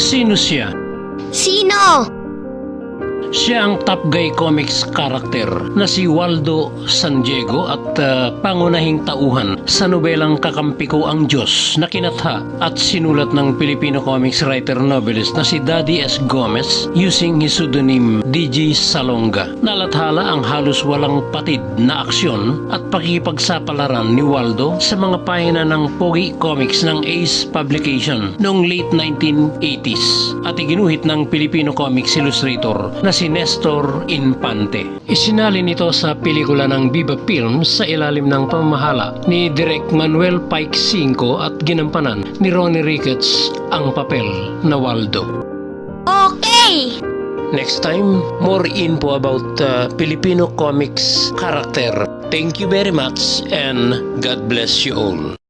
Sino siya? Sino? Siya ang Top Guy Comics character na si Waldo San Diego at uh, pangunahing tauhan sa nobelang Kakampi ko ang Diyos na kinatha at sinulat ng Filipino comics writer novelist na si Daddy S. Gomez using his pseudonym DJ Salonga. Nalathala ang halos walang patid na aksyon at pakikipagsapalaran ni Waldo sa mga pahina ng Pogi Comics ng Ace Publication noong late 1980s at iginuhit ng Filipino comics illustrator na si Nestor Infante. Isinalin ito sa pelikula ng Viva Films sa ilalim ng pamamahala ni Direk Manuel Pike Cinco at ginampanan ni Ronnie Ricketts ang papel na Waldo. Okay! Next time, more info about uh, Filipino comics character. Thank you very much and God bless you all.